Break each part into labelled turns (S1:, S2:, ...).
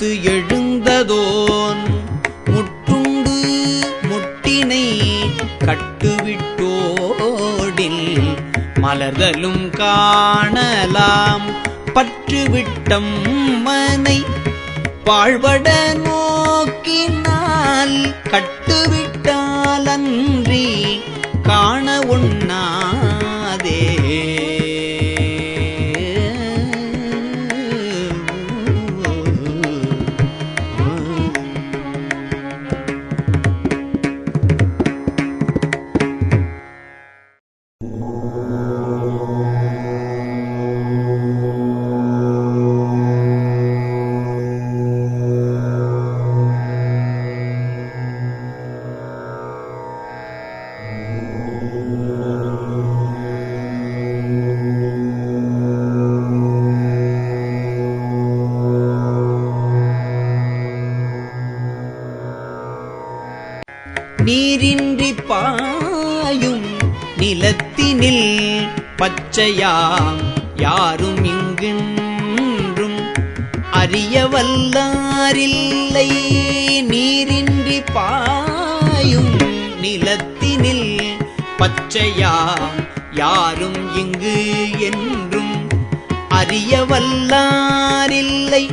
S1: முட்டித்து எழுந்ததோன் முட்டுண்டு முட்டினை கட்டுவிட்டோடில் மலர்தலும் காணலாம். பற்றுவிட்டம் மனை வாழ்வட நோக்கினால் நீரின்றி பாயும் நிலத்தினில் பச்சையாம் யாரும் இங்கின்றும் அறிய வல்லாரில்லை நீரின்றி பாயும் நிலத்தினில் பச்சையாம் யாரும் இங்கு என்றும் அறிய வல்லாரில்லை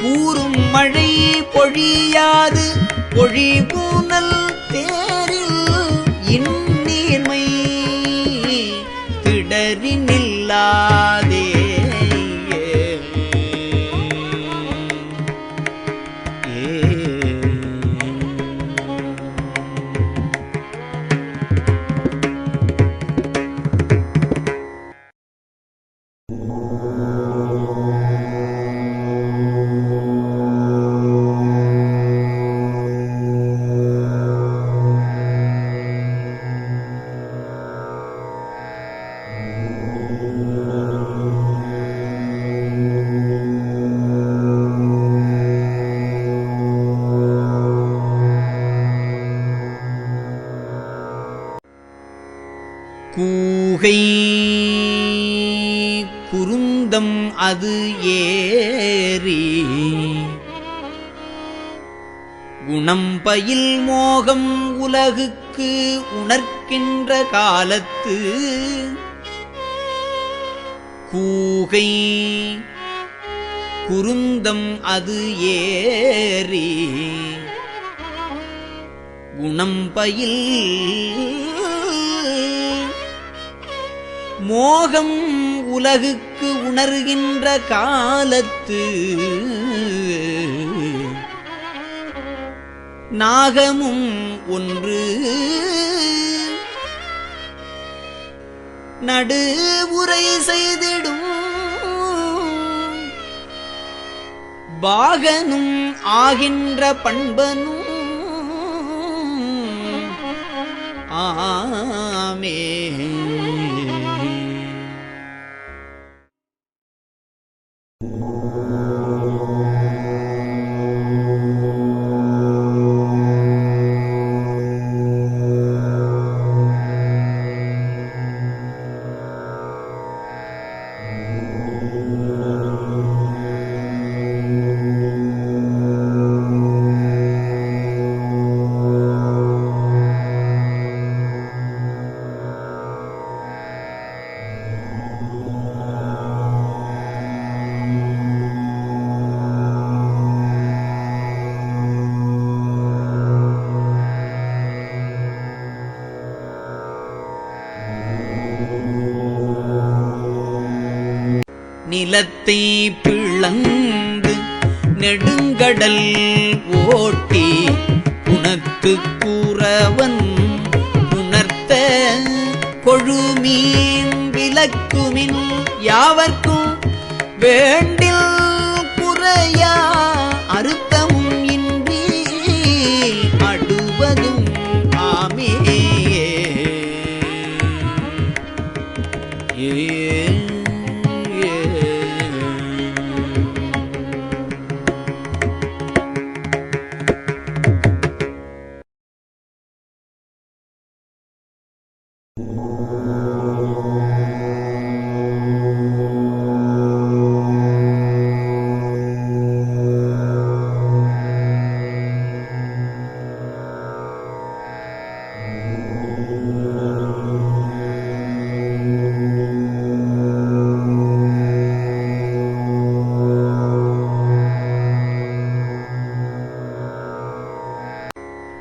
S1: கூறும் மழை பொழியாது பொழிபூனல் தேரில் இந்நீர்மை திடறி கூகை. குருந்தம் அது ஏறி. குணம் பயில் மோகம் உலகுக்கு உணர்கின்ற காலத்து. கூகை. குருந்தம் அது ஏறி. குணம் பயில் மோகம் உலகுக்கு உணர்கின்ற காலத்து நாகமும் ஒன்று நடு உரை செய்திடும் பாகனும் ஆகின்ற பண்பனும் ஆமே நிலத்தை பிளந்து நெடுங்கடல் ஓட்டி குணத்து கூறவன் உணர்த்த கொழுமீன் விலக்குமின் யாவர்க்கும் வேண்டில் குறையா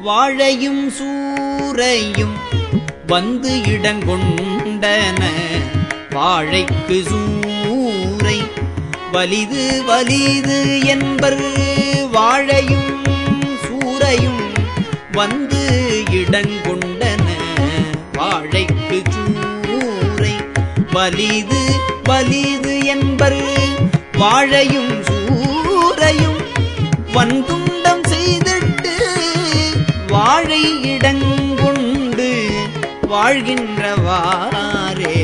S1: வாழையும் சூரையும் வந்து இடங்கொண்டன. வாழைக்கு சூரை வலிது வலிது என்பர் வாழையும் சூரையும் வந்து இடங்கொண்டன. வாழைக்கு சூரை வலிது வலிது என்பர் வாழையும் சூரையும் வந்துண்டம் செய்திட்டு வாழை வாழ்கின்றவாரே